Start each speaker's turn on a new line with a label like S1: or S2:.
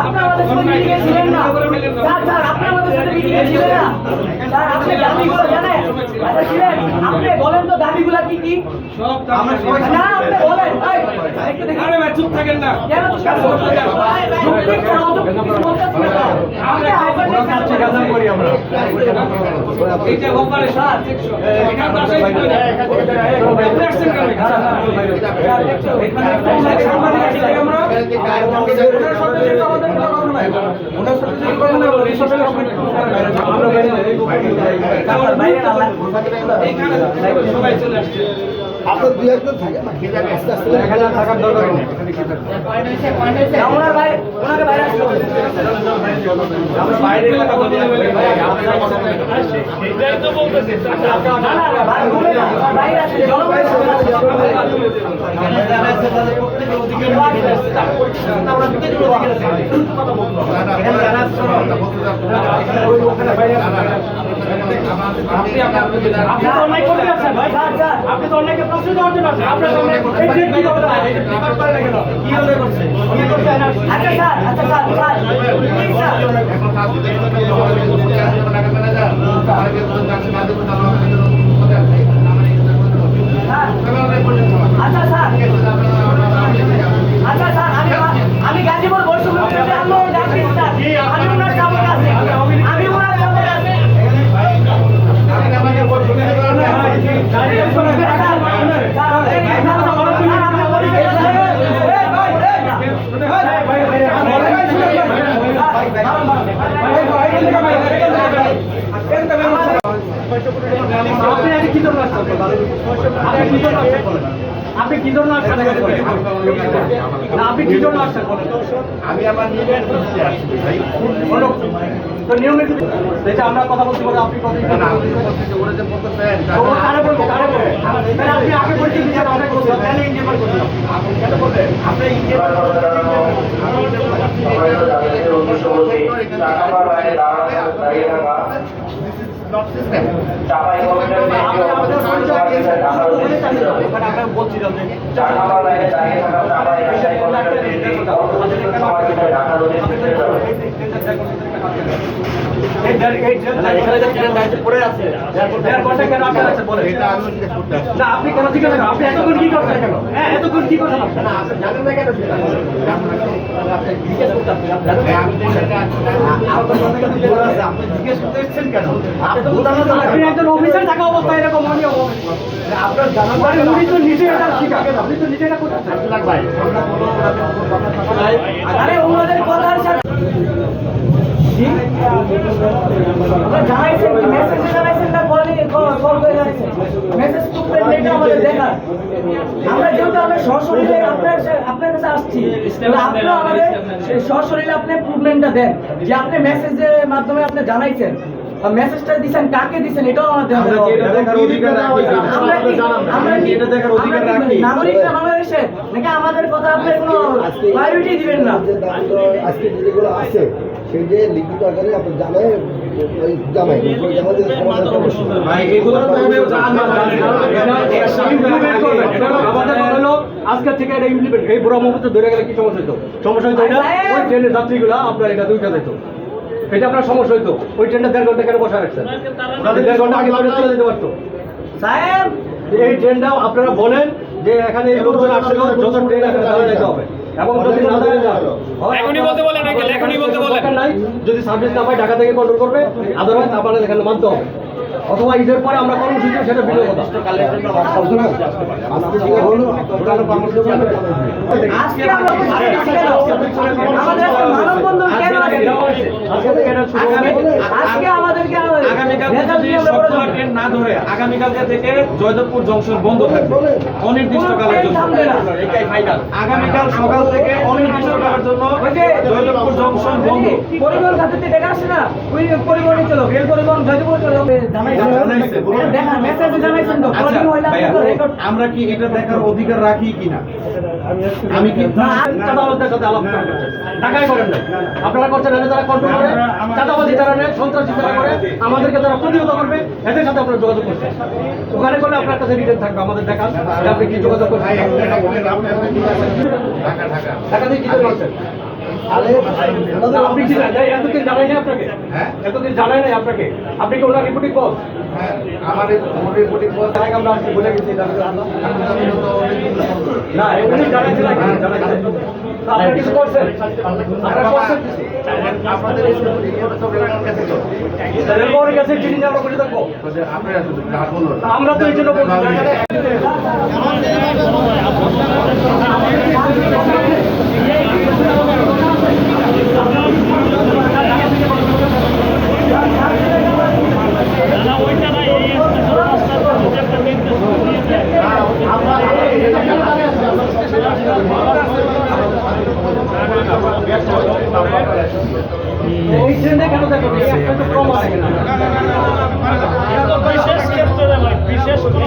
S1: আপনি আমাদের সাথে মিটিংয়ে ছিলেন না। স্যার, স্যার, আপনি আমাদের সাথে মিটিংয়ে ছিলেন না। স্যার, আপনি? আচ্ছা, বলেন তো দাবিগুলা কি কি?
S2: সব আমরা
S1: না, আপনি বলেন। একটু দেখি।
S2: আরে ভাই চুপ থাকেন না
S1: কেন অযৌক্তিক
S2: আমরা সাথে আমরা বাইরে সবাই চলে আসছে।
S3: আপনার দুই একজন থাকে না আস্তে আস্তে এখানে থাকার দরকার নেই
S1: না, ওনার বাইরে ওনাকে বাইরে আসতে বলেন।
S2: আমরা বাইরে কথা আপনি
S1: তো তো অন্যায়কে প্রশ্ন দেওয়ার জন্য আপনার সামনে এই যে কি কেন কি হলে করছে? কি করছে? আচ্ছা স্যার। আচ্ছা sir. Sir. Please sir. Sir আচ্ছা স্যার আচ্ছা স্যার আমি আমি গাজীপুর বর্ষুল আন্দোলন যাচ্ছি স্যার আমি ওনার সামনে আছি আমি ওনার সামনে আছি
S2: আপনি আগে কি জন্য আসছেন আপনি কি জন্য আসছেন আপনি কি জন্য আসছেন
S3: আমি আমার নিজের আসছি ভাই
S2: বলো। তো আমরা কথা বলছি বলে আপনি কথা আগে বলছেন
S3: আপনি
S2: আমরা বলছিলাম কেন আপনি
S3: জিজ্ঞেস
S2: কেন করেন? আপনি এতক্ষণ কি করছেন কেন? হ্যাঁ এতক্ষণ কি করছেন
S3: না, আপনি জানেন না কেন আপনি জিজ্ঞেস করতে আপনি জিজ্ঞেস করতে এসেছেন কেন? আপনি
S2: একজন অফিসার থাকা অবস্থায় এরকম অনিয়ম
S3: আপনার জানার
S2: মানে উনি তো নিজে এটা শিকার আপনি তো নিজে এটা করতেছেন
S3: আমরা কোনো ওনাদের কোনো কথা কথা নাই।
S1: আরে ওনাদের কথার সাথে জানাইছেন কি? জানাইছেন না? কলে কল করে জানাইছেন। মেসেজ করবেন এটা আমাদের দেখার? আমরা যেহেতু আমরা সশরীরে আপনার আপনার কাছে আসছি তাহলে আমাদের সশরীরে আপনি প্রুভমেন্টটা দেন। যে আপনি মেসেজের মাধ্যমে আপনি জানাইছেন মেসেজটা দিছেন কাকে দিছেন এটাও আমাদের
S3: আমরা কি এটা দেখার অধিকার রাখি?
S1: আমরা কি আমরা কি
S3: এটা দেখার অধিকার রাখি?
S1: নাগরিকরা বাংলাদেশে? নাকি আমাদের কথা আপনি কোনো প্রায়োরিটি দিবেন না?
S4: আজকে যেগুলো আছে সেই যে লিখিত আকারে আপনি জানাই ওই জানাই জানাতে সমাধান সমস্যা
S3: ভাই, এগুলো তো আমিও জানি না, জানি না।
S2: ইমপ্লিমেন্ট করবেন এটা আমাদের কথা হলো আজকে থেকে এটা ইমপ্লিমেন্ট এই বুড়া মুহূর্তে ধরে গেলে কি সমস্যা হতো সমস্যা হতো ওই ট্রেনের যাত্রীগুলা আপনার এটা দুইটা যেত এটা আপনার সমস্যা হতো ওই ট্রেনটা দেড় ঘণ্টা কেন বসা রাখছেন? দেড় ঘণ্টা আগে চলে যেতে পারতো।
S1: সাহেব!
S2: এই ট্রেনটাও আপনারা বলেন যে এখানে লোকজন আসলে যত ট্রেন এখানে দাঁড়িয়ে যেতে হবে। এবং যদি না দাঁড়িয়ে যান এখনই বলতে বলেন এখনই বলতে বলেন। নাই যদি সার্ভিস না পায় ঢাকা থেকে কন্ট্রোল করবে। আদারওয়াইজ আপনাদের এখানে মানতে হবে। অথবা ঈদের পরে আমরা কর্মসূচি সেটা ভিন্ন কথা
S4: আজকে
S1: আমরা
S2: আজকে
S1: আমাদেরকে
S2: আগামীকাল
S1: নেতা
S2: যদি
S1: দিয়ে আমরা করে
S2: সবগুলো
S1: দেবো।
S2: ট্রেন না ধরে আগামীকালকে থেকে জয়দেবপুর জংশন বন্ধ থাকবে। অনির্দিষ্টকালের জন্য।
S1: থামবে না।
S2: এটাই ফাইনাল আগামীকাল সকাল থেকে অনির্দিষ্টকালের জন্য জয়দেবপুর জংশন বন্ধ।
S1: পরিবহন খাতে ডেকে আসছে না। ওই পরিবহনে চলো রেল পরিবহন জয়দেবপুর চলো। জানাইছেন
S3: জানাইছে, বলুন।
S1: এটা দেখা মেসেজে জানাইছেন তো।
S3: আচ্ছা, আমরা কি এটা দেখার অধিকার রাখি কিনা? আমি কি
S2: চাঁদাবাজদের সাথে আলাপ ঢাকায় করেন নাই। আপনারা করছেন যারা কন্ট্রোল করে চাঁদাবাজি যারা নেয় সন্ত্রাসী যারা করে। আমাদেরকে তারা প্রতিহত করবে এদের সাথে আপনার যোগাযোগ করতে ওখানে করলে আপনার কাছে রিটার্ন থাকবে আমাদের দেখান আপনি কি যোগাযোগ করছেন
S3: ঢাকা ঢাকা
S2: ঢাকা থেকে কি করে করছেন? আপনি কি জানেন? এতদিন জানাই নাই আপনাকে?
S3: হ্যাঁ?
S2: এতদিন জানাই নাই আপনাকে? আপনি কি ওনার রিপোর্টিং বল
S3: হ্যাঁ আমার
S2: তাই আমরা আসছি বলে গেছি না এমনি জানাইছে জানাইছে। কিছু করছেন? আপনারা করছেন
S3: আপনাদের এই সব রেলওয়ের কাছে তো
S2: রেলওয়ের কাছে চিনি আমরা করে থাকব।
S3: আপনারা তো রাত বলুন।
S2: তা আমরা তো এই জন্য বলছি বিশেষ ক্ষেত্রে বিশেষ করে